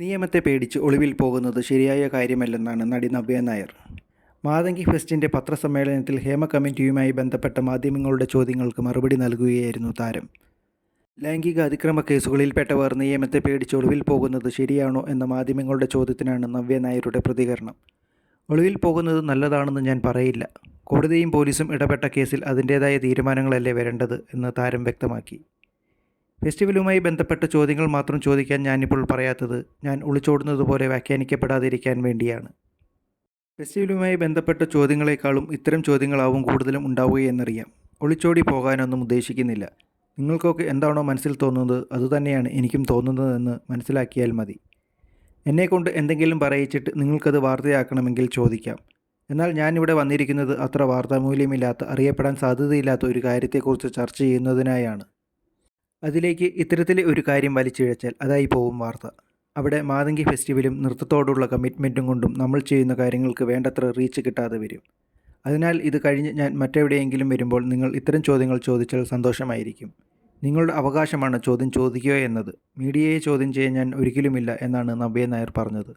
നിയമത്തെ പേടിച്ച് ഒളിവിൽ പോകുന്നത് ശരിയായ കാര്യമല്ലെന്നാണ് നടി നവ്യ നായർ. മാതങ്കി ഫെസ്റ്റിന്റെ പത്രസമ്മേളനത്തിൽ ഹേമ കമ്മിറ്റിയുമായി ബന്ധപ്പെട്ട മാധ്യമങ്ങളുടെ ചോദ്യങ്ങൾക്ക് മറുപടി നൽകുകയായിരുന്നു താരം. ലൈംഗിക അതിക്രമ കേസുകളിൽപ്പെട്ടവർ നിയമത്തെ പേടിച്ച് ഒളിവിൽ പോകുന്നത് ശരിയാണോ എന്ന മാധ്യമങ്ങളുടെ ചോദ്യത്തിനാണ് നവ്യ നായരുടെ പ്രതികരണം. ഒളിവിൽ പോകുന്നത് നല്ലതാണെന്ന് ഞാൻ പറയില്ല. കോടതിയും പോലീസും ഇടപെട്ട കേസിൽ അതിന്റേതായ തീരുമാനങ്ങളല്ലേ വരേണ്ടത് എന്ന് താരം വ്യക്തമാക്കി. ഫെസ്റ്റിവലുമായി ബന്ധപ്പെട്ട ചോദ്യങ്ങൾ മാത്രം ചോദിക്കാൻ ഞാനിപ്പോൾ പറയാത്തത് ഞാൻ ഒളിച്ചോടുന്നത് പോലെ വ്യാഖ്യാനിക്കപ്പെടാതിരിക്കാൻ വേണ്ടിയാണ്. ഫെസ്റ്റിവലുമായി ബന്ധപ്പെട്ട ചോദ്യങ്ങളെക്കാളും ഇത്തരം ചോദ്യങ്ങളാവും കൂടുതലും ഉണ്ടാവുകയെന്നറിയാം ഒളിച്ചോടി പോകാനൊന്നും ഉദ്ദേശിക്കുന്നില്ല. നിങ്ങൾക്കൊക്കെ എന്താണോ മനസ്സിൽ തോന്നുന്നത് അതുതന്നെയാണ് എനിക്കും തോന്നുന്നതെന്ന് മനസ്സിലാക്കിയാൽ മതി. എന്നെക്കൊണ്ട് എന്തെങ്കിലും പറയിച്ചിട്ട് നിങ്ങൾക്കത് വാർത്തയാക്കണമെങ്കിൽ ചോദിക്കാം. എന്നാൽ ഞാനിവിടെ വന്നിരിക്കുന്നത് അത്ര വാർത്താമൂല്യമില്ലാത്ത അറിയപ്പെടാൻ സാധ്യതയില്ലാത്ത ഒരു കാര്യത്തെക്കുറിച്ച് ചർച്ച ചെയ്യുന്നതിനായാണ്. അതിലേക്ക് ഇത്തരത്തിലെ ഒരു കാര്യം വലിച്ചിഴച്ചാൽ അതായി പോവും വാർത്ത. അവിടെ മാതങ്കി ഫെസ്റ്റിവലും നൃത്തത്തോടുള്ള കമ്മിറ്റ്മെന്റും കൊണ്ടും നമ്മൾ ചെയ്യുന്ന കാര്യങ്ങൾക്ക് വേണ്ടത്ര റീച്ച് കിട്ടാതെ വരും. അതിനാൽ ഇത് കഴിഞ്ഞ് ഞാൻ മറ്റെവിടെയെങ്കിലും വരുമ്പോൾ നിങ്ങൾ ഇത്തരം ചോദ്യങ്ങൾ ചോദിച്ചാൽ സന്തോഷമായിരിക്കും. നിങ്ങളുടെ അവകാശമാണ് ചോദ്യം ചോദിക്കുക എന്നത്. മീഡിയയെ ചോദ്യം ചെയ്യാൻ ഞാൻ ഒരിക്കലുമില്ല എന്നാണ് നവ്യ നായർ പറഞ്ഞത്.